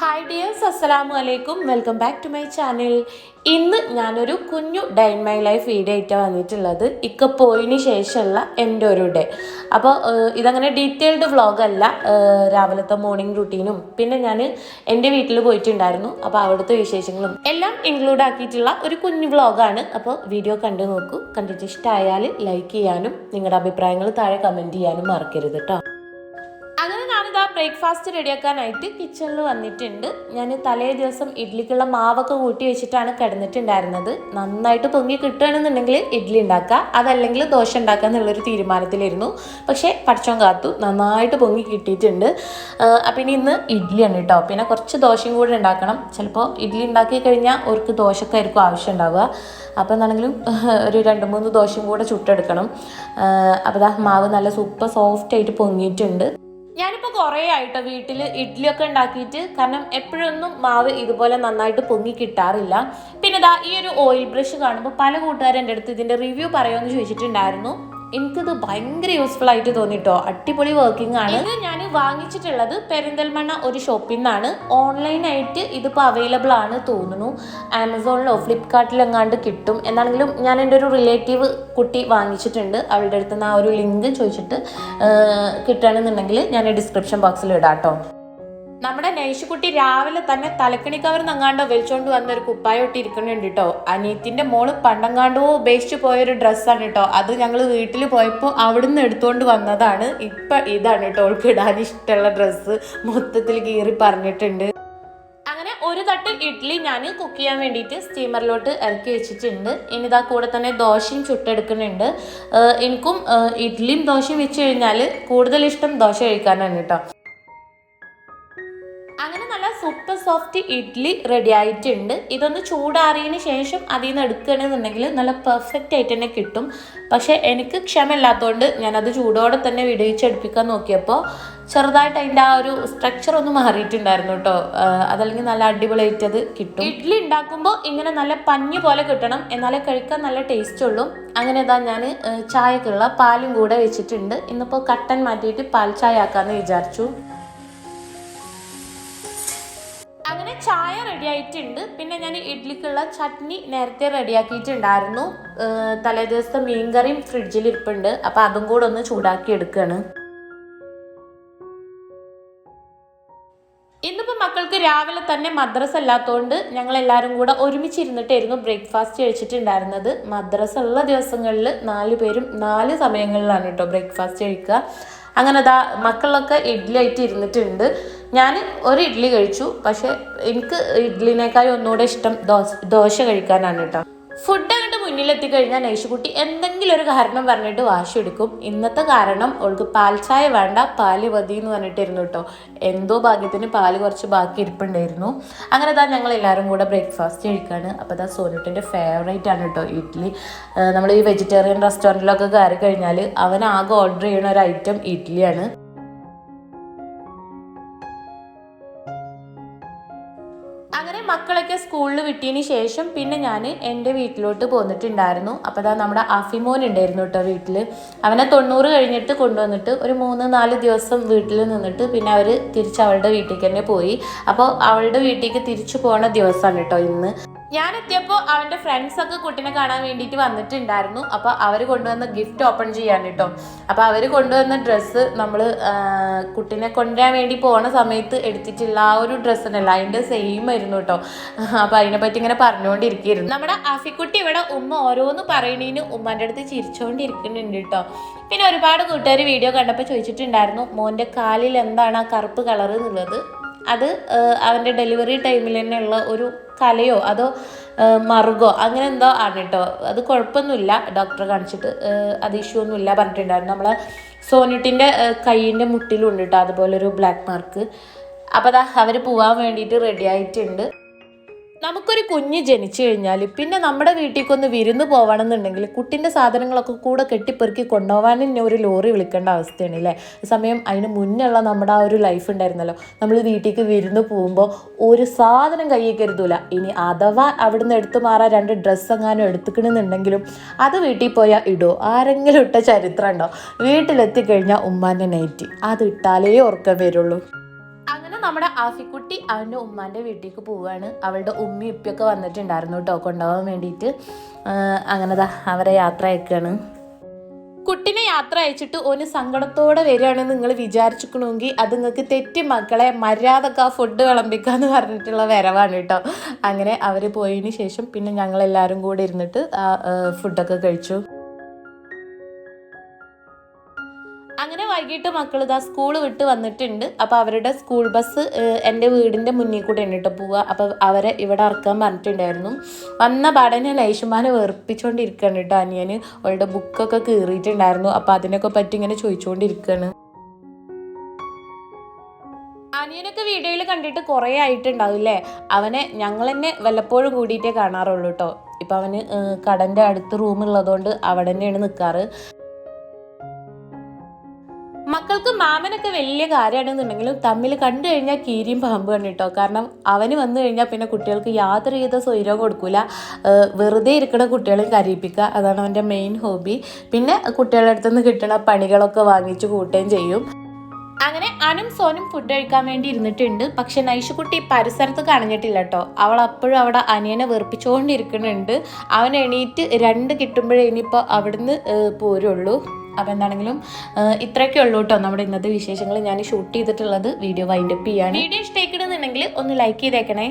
Hi dears അസ്സലാമു അലൈക്കും welcome back to my channel ഇന്ന് ഞാനൊരു കുഞ്ഞു ഡൈൻ മൈ ലൈഫ് വീഡിയോ ആയിട്ടാണ് വന്നിട്ടുള്ളത് ഇക്ക പോയതിന് ശേഷമുള്ള എന്റെ ഒരു ഡേ അപ്പോൾ ഇതങ്ങനെ ഡീറ്റെയിൽഡ് വ്ളോഗല്ല രാവിലത്തെ മോർണിംഗ് റുട്ടീനും പിന്നെ ഞാൻ എന്റെ വീട്ടിൽ പോയിട്ടുണ്ടായിരുന്നു. അപ്പോൾ അവിടുത്തെ വിശേഷങ്ങളും എല്ലാം ഇൻക്ലൂഡ് ആക്കിയിട്ടുള്ള ഒരു കുഞ്ഞു വ്ളോഗാണ് അപ്പോൾ വീഡിയോ കണ്ടു നോക്കൂ. കണ്ടിട്ട് ഇഷ്ടമായാൽ ലൈക്ക് ചെയ്യാനും നിങ്ങളുടെ അഭിപ്രായങ്ങൾ താഴെ കമന്റ് ചെയ്യാനും മറക്കരുത് കേട്ടോ ബ്രേക്ക്ഫാസ്റ്റ് റെഡിയാക്കാനായിട്ട് കിച്ചണിൽ വന്നിട്ടുണ്ട്. ഞാൻ തലേ ദിവസം ഇഡ്ലിക്കുള്ള മാവൊക്കെ കൂട്ടി വെച്ചിട്ടാണ് കിടന്നിട്ടുണ്ടായിരുന്നത്. നന്നായിട്ട് പൊങ്ങി കിട്ടുകയാണെന്നുണ്ടെങ്കിൽ ഇഡ്ഡലി ഉണ്ടാക്കുക അതല്ലെങ്കിൽ ദോശ ഉണ്ടാക്കുക എന്നുള്ളൊരു തീരുമാനത്തിലായിരുന്നു. പക്ഷേ പഠിച്ചോൻ കാത്തു നന്നായിട്ട് പൊങ്ങി കിട്ടിയിട്ടുണ്ട്. അപ്പം ഇനി ഇന്ന് ഇഡ്ഡലിയാണ് കേട്ടോ. പിന്നെ കുറച്ച് ദോശയും കൂടെ ഉണ്ടാക്കണം. ചിലപ്പോൾ ഇഡ്ഡലി ഉണ്ടാക്കി കഴിഞ്ഞാൽ അവർക്ക് ദോശക്കായിരിക്കും ആവശ്യം ഉണ്ടാവുക. അപ്പോൾ എന്താണെങ്കിലും ഒരു രണ്ട് മൂന്ന് ദോശയും കൂടെ ചുട്ടെടുക്കണം. അപ്പോൾ മാവ് നല്ല സൂപ്പർ സോഫ്റ്റ് ആയിട്ട് പൊങ്ങിയിട്ടുണ്ട്. ഞാനിപ്പോൾ കുറേ ആയിട്ടോ വീട്ടിൽ ഇഡ്ഡലിയൊക്കെ ഉണ്ടാക്കിയിട്ട് കാരണം എപ്പോഴൊന്നും മാവ് ഇതുപോലെ നന്നായിട്ട് പൊങ്ങി കിട്ടാറില്ല. പിന്നെ ദാ ഈ ഒരു ഓയിൽ ബ്രഷ് കാണുമ്പോൾ പല കൂട്ടുകാരും എന്റെ അടുത്ത് ഇതിന്റെ റിവ്യൂ പറയുമെന്ന് ചോദിച്ചിട്ടുണ്ടായിരുന്നു. എനിക്കിത് ഭയങ്കര യൂസ്ഫുൾ ആയിട്ട് തോന്നിട്ടോ. അടിപൊളി വർക്കിംഗ് ആണ്. ഇത് ഞാൻ വാങ്ങിച്ചിട്ടുള്ളത് പെരിന്തൽമണ്ണ ഒരു ഷോപ്പിൽ നിന്നാണ് ഓൺലൈനായിട്ട് ഇതിപ്പോൾ അവൈലബിൾ ആണ് തോന്നുന്നു. ആമസോണിലോ ഫ്ലിപ്കാർട്ടിലോ എങ്ങാണ്ട് കിട്ടും. എന്നാണെങ്കിലും ഞാൻ എന്റെ ഒരു റിലേറ്റീവ് കുട്ടി വാങ്ങിച്ചിട്ടുണ്ട്. അവളുടെ അടുത്ത് നിന്ന് ആ ഒരു ലിങ്ക് ചോദിച്ചിട്ട് കിട്ടുകയാണെന്നുണ്ടെങ്കിൽ ഞാൻ ഡിസ്ക്രിപ്ഷൻ ബോക്സിൽ ഇടാം കേട്ടോ നൈഷുകുട്ടി രാവിലെ തന്നെ തലക്കണി കവർ നങ്ങാണ്ടോ വലിച്ചോണ്ട് വന്ന ഒരു കുപ്പായ ഇട്ട് ഇരിക്കുന്നുണ്ട് കേട്ടോ അനിയത്തിന്റെ മോൾ പണ്ടങ്ങാണ്ടോ ഉപേക്ഷിച്ച് പോയൊരു ഡ്രസ്സാണ് കേട്ടോ അത് ഞങ്ങൾ വീട്ടിൽ പോയപ്പോൾ അവിടുന്ന് എടുത്തുകൊണ്ട് വന്നതാണ്. ഇപ്പൊ ഇതാണ് കേട്ടോ അവൾക്ക് ഇടാൻ ഇഷ്ടമുള്ള ഡ്രസ്സ്. മൊത്തത്തിൽ കീറി പറഞ്ഞിട്ടുണ്ട്. അങ്ങനെ ഒരു തട്ട് ഇഡ്ഡലി ഞാൻ കുക്ക് ചെയ്യാൻ വേണ്ടിയിട്ട് സ്റ്റീമറിലോട്ട് ഇറക്കി വെച്ചിട്ടുണ്ട്. ഇനി ഇതാ കൂടെ തന്നെ ദോശയും ചുട്ടെടുക്കുന്നുണ്ട്. എനിക്കും ഇഡ്ലിയും ദോശയും വെച്ച് കഴിഞ്ഞാൽ കൂടുതൽ ഇഷ്ടം ദോശ കഴിക്കാനാണ് കേട്ടോ സോഫ്റ്റ് ഇഡ്ഡലി റെഡി ആയിട്ടുണ്ട്. ഇതൊന്ന് ചൂടാറിയതിന് ശേഷം അതിൽ നിന്ന് എടുക്കുകയാണെന്നുണ്ടെങ്കിൽ നല്ല പെർഫെക്റ്റ് ആയിട്ട് തന്നെ കിട്ടും. പക്ഷേ എനിക്ക് ക്ഷമയില്ലാത്തതുകൊണ്ട് ഞാനത് ചൂടോടെ തന്നെ വിടയിച്ചെടുപ്പിക്കാൻ നോക്കിയപ്പോൾ ചെറുതായിട്ട് അതിന്റെ ആ ഒരു സ്ട്രക്ചർ ഒന്ന് മാറിയിട്ടുണ്ടായിരുന്നു കേട്ടോ. അതല്ലെങ്കിൽ നല്ല അടിപൊളിയായിട്ട് അത് കിട്ടും. ഇഡ്ഡലി ഉണ്ടാക്കുമ്പോൾ ഇങ്ങനെ നല്ല പഞ്ഞു പോലെ കിട്ടണം. എന്നാലേ കഴിക്കാൻ നല്ല ടേസ്റ്റ് ഉള്ളൂ. അങ്ങനെ ഇതാ ഞാൻ ചായക്കുള്ള പാലും കൂടെ വെച്ചിട്ടുണ്ട്. ഇന്നിപ്പോൾ കട്ടൻ മാറ്റിയിട്ട് പാൽ ചായ ആക്കാമെന്ന് വിചാരിച്ചു. ചായ റെഡി ആയിട്ടുണ്ട് പിന്നെ ഞാൻ ഇഡ്ലിക്കുള്ള ചട്നി നേരത്തെ റെഡിയാക്കിയിട്ടുണ്ടായിരുന്നു. തലേ ദിവസത്തെ മീൻകറിയും ഫ്രിഡ്ജിൽ ഇരിപ്പുണ്ട്. അപ്പം അതും കൂടെ ഒന്ന് ചൂടാക്കി എടുക്കുകയാണ് ഇന്നിപ്പോൾ മക്കൾക്ക് രാവിലെ തന്നെ മദ്രസ അല്ലാത്തതുകൊണ്ട് ഞങ്ങൾ എല്ലാവരും കൂടെ ഒരുമിച്ചിരുന്നിട്ടായിരുന്നു ബ്രേക്ക്ഫാസ്റ്റ് കഴിച്ചിട്ടുണ്ടായിരുന്നത്. മദ്രസ ഉള്ള ദിവസങ്ങളിൽ നാല് പേരും നാല് സമയങ്ങളിലാണ് കേട്ടോ ബ്രേക്ക്ഫാസ്റ്റ് കഴിക്കുക. അങ്ങനെ അതാ മക്കളൊക്കെ ഇഡ്ഡലി ആയിട്ട് ഇരുന്നിട്ടുണ്ട്. ഞാൻ ഒരു ഇഡ്ഡലി കഴിച്ചു പക്ഷെ എനിക്ക് ഇഡ്ഡലിനേക്കാളും ഒന്നുകൂടെ ഇഷ്ടം ദോശ ദോശ കഴിക്കാനാണ് കേട്ടോ. ഫുഡ് അങ്ങോട്ട് മുന്നിലെത്തി കഴിഞ്ഞാൽ നൈഷുകുട്ടി എന്തെങ്കിലും ഒരു കാരണം പറഞ്ഞിട്ട് വാശി എടുക്കും. ഇന്നത്തെ കാരണം അവൾക്ക് പാൽ ചായ വേണ്ട പാൽ മതി എന്ന് പറഞ്ഞിട്ടിരുന്നു കേട്ടോ. എന്തോ ഭാഗ്യത്തിന് പാൽ കുറച്ച് ബാക്കി ഇരിപ്പുണ്ടായിരുന്നു. അങ്ങനെ താ ഞങ്ങൾ എല്ലാവരും കൂടെ ബ്രേക്ക്ഫാസ്റ്റ് കഴിക്കുകയാണ് അപ്പോൾ അതാ സോനുട്ടിന്റെ ഫേവറേറ്റ് ആണ് കേട്ടോ ഇഡ്ഡലി നമ്മൾ ഈ വെജിറ്റേറിയൻ റെസ്റ്റോറന്റിലൊക്കെ കയറി കഴിഞ്ഞാൽ അവൻ ആകെ ഓർഡർ ചെയ്യുന്ന ഒരു ഐറ്റം ഇഡ്ഡലിയാണ് അങ്ങനെ മക്കളൊക്കെ സ്കൂളിൽ വിട്ടിയതിന് ശേഷം പിന്നെ ഞാൻ എന്റെ വീട്ടിലോട്ട് പോന്നിട്ടുണ്ടായിരുന്നു. അപ്പോൾ അതാ നമ്മുടെ അഫിമോൻ ഉണ്ടായിരുന്നു കേട്ടോ വീട്ടിൽ അവനെ തൊണ്ണൂറ് കഴിഞ്ഞിട്ട് കൊണ്ടുവന്നിട്ട് ഒരു മൂന്ന് നാല് ദിവസം വീട്ടിൽ നിന്നിട്ട് പിന്നെ അവർ തിരിച്ച് അവളുടെ വീട്ടിലേക്ക് തന്നെ പോയി. അപ്പോൾ അവളുടെ വീട്ടിലേക്ക് തിരിച്ചു പോണ ദിവസമാണ് കേട്ടോ ഇന്ന്. ഞാൻ എത്തിയപ്പോൾ അവന്റെ ഫ്രണ്ട്സൊക്കെ കുട്ടീനെ കാണാൻ വേണ്ടിയിട്ട് വന്നിട്ടുണ്ടായിരുന്നു. അപ്പോൾ അവർ കൊണ്ടുവന്ന ഗിഫ്റ്റ് ഓപ്പൺ ചെയ്യാൻ കേട്ടോ. അപ്പോൾ അവർ കൊണ്ടുവന്ന ഡ്രസ്സ് നമ്മൾ കുട്ടീനെ കൊണ്ടുവരാൻ വേണ്ടി പോണ സമയത്ത് എടുത്തിട്ടുള്ള ആ ഒരു ഡ്രസ്സ് അതിന്റെ സെയിം ആയിരുന്നു കേട്ടോ. അപ്പോൾ അതിനെപ്പറ്റി ഇങ്ങനെ പറഞ്ഞുകൊണ്ടിരിക്കുകയായിരുന്നു. നമ്മുടെ അഫിക്കുട്ടി ഇവിടെ ഉമ്മ ഓരോന്ന് പറയണീന് ഉമ്മാന്റെ അടുത്ത് ചിരിച്ചുകൊണ്ടിരിക്കുന്നുണ്ട് കേട്ടോ. പിന്നെ ഒരുപാട് കൂട്ടുകാർ വീഡിയോ കണ്ടപ്പോൾ ചോദിച്ചിട്ടുണ്ടായിരുന്നു മോന്റെ കാലിൽ എന്താണ് ആ കറുപ്പ് കളർ എന്നുള്ളത്? അത് അവന്റെ ഡെലിവറി ടൈമിൽ തന്നെയുള്ള ഒരു കലയോ അതോ മറുകോ അങ്ങനെ എന്തോ ആണ് കേട്ടോ അത് കുഴപ്പമൊന്നുമില്ല. ഡോക്ടറെ കാണിച്ചിട്ട് അത് ഇഷ്യൂ ഒന്നുമില്ല പറഞ്ഞിട്ടുണ്ടായിരുന്നു. നമ്മളെ സോനിട്ടിന്റെ കൈയിന്റെ മുട്ടിലുണ്ട് കേട്ടോ അതുപോലൊരു ബ്ലാക്ക് മാർക്ക്. അപ്പോൾ അതാ അവർ പോവാൻ വേണ്ടിയിട്ട് റെഡി ആയിട്ടുണ്ട്. നമുക്കൊരു കുഞ്ഞ് ജനിച്ചു കഴിഞ്ഞാൽ പിന്നെ നമ്മുടെ വീട്ടിലേക്ക് ഒന്ന് വിരുന്ന് പോകണമെന്നുണ്ടെങ്കിൽ കുട്ടിന്റെ സാധനങ്ങളൊക്കെ കൂടെ കെട്ടിപ്പെറുക്കി കൊണ്ടുപോകാൻ തന്നെ ഒരു ലോറി വിളിക്കേണ്ട അവസ്ഥയാണ് അല്ലേ? സമയം അതിന് മുന്നുള്ള നമ്മുടെ ആ ഒരു ലൈഫ് ഉണ്ടായിരുന്നല്ലോ. നമ്മൾ വീട്ടിലേക്ക് വിരുന്ന് പോകുമ്പോൾ ഒരു സാധനം കയ്യിൽ കരുതൂല. ഇനി അഥവാ അവിടുന്ന് എടുത്തു മാറാൻ രണ്ട് ഡ്രസ്സ് എങ്ങാനും എടുത്തുക്കണമെന്നുണ്ടെങ്കിലും അത് വീട്ടിൽ പോയാൽ ഇടോ. ആരെങ്കിലും ഇട്ട ചരിത്രം ഉണ്ടോ? വീട്ടിലെത്തിക്കഴിഞ്ഞാൽ ഉമ്മാന്റെ നൈറ്റി അത് ഇട്ടാലേ ഉറക്കം വരുള്ളൂ. നമ്മുടെ ആഫിക്കുട്ടി അവന്റെ ഉമ്മാന്റെ വീട്ടിലേക്ക് പോവുകയാണ്. അവളുടെ ഉമ്മി ഉപ്പിയൊക്കെ വന്നിട്ടുണ്ടായിരുന്നു കേട്ടോ കൊണ്ടുപോകാൻ വേണ്ടിയിട്ട്. അങ്ങനെതാ അവരെ യാത്ര അയക്കുകയാണ്. കുട്ടിനെ യാത്ര അയച്ചിട്ട് ഒന്ന് സങ്കടത്തോടെ വരികയാണെന്ന് നിങ്ങൾ വിചാരിച്ചിക്കണമെങ്കിൽ അത് നിങ്ങൾക്ക് തെറ്റി മക്കളെ മര്യാദക്ക ഫുഡ് ഫുഡ് വിളമ്പിക്കാന്ന് പറഞ്ഞിട്ടുള്ള വരവാണ് കേട്ടോ. അങ്ങനെ അവർ പോയതിന് ശേഷം പിന്നെ ഞങ്ങളെല്ലാവരും കൂടി ഇരുന്നിട്ട് ഫുഡൊക്കെ കഴിച്ചു. വൈകിട്ട് മക്കൾ ഇതാ സ്കൂൾ വിട്ട് വന്നിട്ടുണ്ട്. അപ്പോൾ അവരുടെ സ്കൂൾ ബസ് എന്റെ വീടിന്റെ മുന്നിൽ കൂടെ കേട്ടോ പോവുക അപ്പോൾ അവരെ ഇവിടെ ഇറക്കാൻ പറഞ്ഞിട്ടുണ്ടായിരുന്നു. വന്ന പാടനെ ലൈഷുമാനെ വെറുപ്പിച്ചുകൊണ്ടിരിക്കുകയാണ് കേട്ടോ അനിയന്. അവളുടെ ബുക്കൊക്കെ കീറിയിട്ടുണ്ടായിരുന്നു. അപ്പോൾ അതിനൊക്കെ പറ്റി ഇങ്ങനെ ചോദിച്ചുകൊണ്ടിരിക്കുകയാണ് അനിയനൊക്കെ വീഡിയോയിൽ കണ്ടിട്ട് കുറേ ആയിട്ടുണ്ടാവില്ലേ അവനെ ഞങ്ങൾ തന്നെ വല്ലപ്പോഴും കൂടിയിട്ടേ കാണാറുള്ളൂ കേട്ടോ ഇപ്പം അവന് കടന്റെ അടുത്ത് റൂമുള്ളതുകൊണ്ട് അവിടെ തന്നെയാണ് നിൽക്കാറ് മക്കൾക്ക് മാമനൊക്കെ വലിയ കാര്യമാണെന്നുണ്ടെങ്കിലും തമ്മിൽ കണ്ടു കഴിഞ്ഞാൽ കീരിയും പാമ്പുമാണ് കേട്ടോ കാരണം അവന് വന്നു കഴിഞ്ഞാൽ പിന്നെ കുട്ടികൾക്ക് യാതൊരു വിധ സ്വൈരവും കൊടുക്കൂല. വെറുതെ ഇരിക്കണ കുട്ടികളെ കരയിപ്പിക്കുക. അതാണ് അവന്റെ മെയിൻ ഹോബി പിന്നെ കുട്ടികളുടെ അടുത്തുനിന്ന് കിട്ടുന്ന പണികളൊക്കെ വാങ്ങിച്ചു കൂട്ടുകയും ചെയ്യും. അങ്ങനെ അനും സോനും ഫുഡ് കഴിക്കാൻ വേണ്ടി ഇരുന്നിട്ടുണ്ട്. പക്ഷെ നൈഷുക്കുട്ടി പരിസരത്ത് കാണഞ്ഞിട്ടില്ല കേട്ടോ അവൾ അപ്പോഴും അവിടെ അനിയനെ വെറുപ്പിച്ചുകൊണ്ടിരിക്കുന്നുണ്ട്. അവൻ എണീറ്റ് രണ്ട് കിട്ടുമ്പോഴേ ഇനിയിപ്പോൾ അവിടുന്ന് പോരുള്ളൂ. അപ്പോൾ എന്താണെങ്കിലും ഇത്രയൊക്കെ ഉള്ളൂ കേട്ടോ നമ്മുടെ ഇന്നത്തെ വിശേഷങ്ങൾ. ഞാൻ ഷൂട്ട് ചെയ്തിട്ടുള്ളത് വീഡിയോ വൈൻഡപ്പ് ചെയ്യാണ്. വീഡിയോ ഇഷ്ടമായിക്കണമെന്നുണ്ടെങ്കിൽ ഒന്ന് ലൈക്ക് ചെയ്തേക്കണേ.